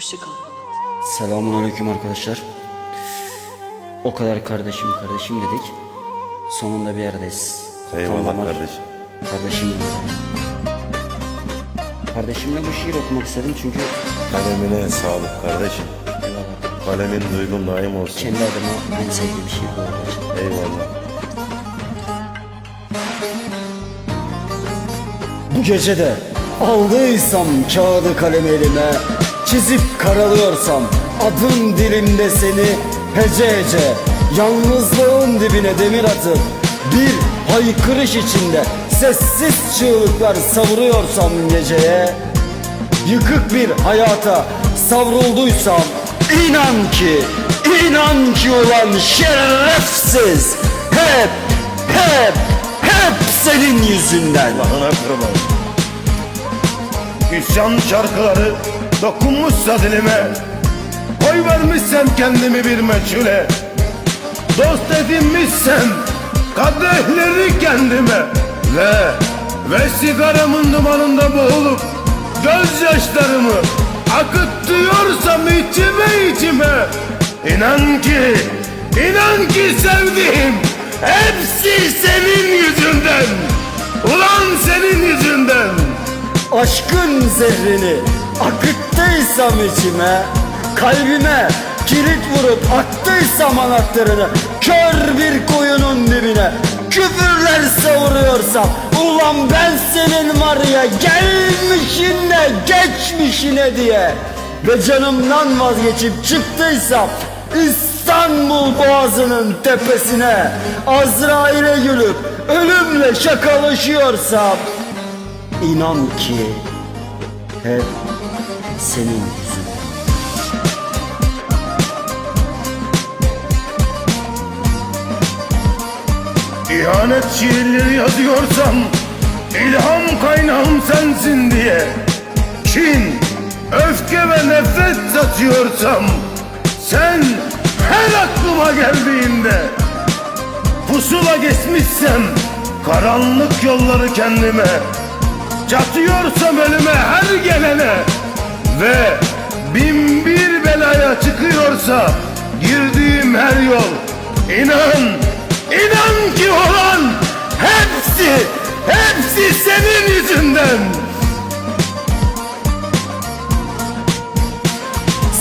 Hoşça kal Polat. Selamun aleyküm arkadaşlar. O kadar kardeşim kardeşim dedik. Sonunda bir yerdeyiz. Eyvallah Tam damar kardeşim. Kardeşim. Kardeşimle bu şiir okumak istedim çünkü Kalemine sağlık kardeşim. eyvallah, Kalemin duygun daim olsun. kendi adıma en sevdiğim şiir bu olacak. Eyvallah. Bu gece de aldıysam kağıdı kalem elime Çizip karalıyorsam adım dilimde seni hece hece Yalnızlığın dibine demir atıp bir haykırış içinde Sessiz çığlıklar savuruyorsam geceye Yıkık bir hayata savrulduysam inan ki, inan ki olan şerefsiz Hep, hep, hep senin yüzünden Allah'ına kurban. İsyan şarkıları dokunmuşsa dilime Koy vermişsem kendimi bir meçhule. Dost edinmişsem kadehleri kendime. Ve ve sigaramın dumanında boğulup Gözyaşlarımı akıttıyorsam içime içime. İnan ki, inan ki sevdiğim Hepsi senin yüzünden. Ulan senin yüzünden. Aşkın zehrini akıttıysam içime Kalbime kilit vurup attıysam anahtarını Kör bir koyunun dibine Küfürler savuruyorsam Ulan ben senin var ya gelmişine geçmişine diye Ve canımdan vazgeçip çıktıysam İstanbul boğazının tepesine Azrail'e gülüp ölümle şakalaşıyorsam İnan ki hep senin yüzünden. İhanet şiirleri yazıyorsam ilham kaynağım sensin diye Kin, öfke ve nefret satıyorsam Sen her aklıma geldiğinde Pusula geçmişsem karanlık yolları kendime Çatıyorsam ölüme her gelene Ve bin bir belaya çıkıyorsa girdiğim her yol inan, inan ki olan hepsi, hepsi senin yüzünden.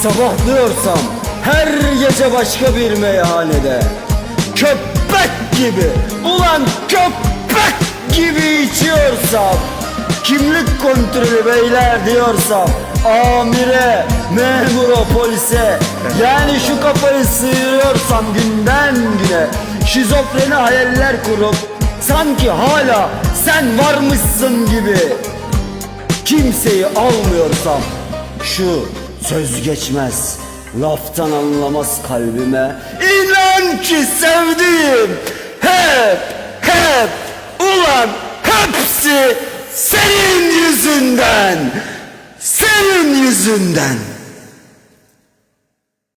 Sabahlıyorsam her gece başka bir meyhanede Köpek gibi ulan köpek gibi içiyorsam Kimlik kontrolü beyler diyorsam Amire, memura, polise. Yani şu kafayı sıyırıyorsam günden güne Şizofreni hayaller kurup Sanki hala sen varmışsın gibi. Kimseyi almıyorsam şu söz geçmez Laftan anlamaz kalbime. İnan ki sevdiğim hep hep ulan hepsi senin yüzünden. Senin yüzünden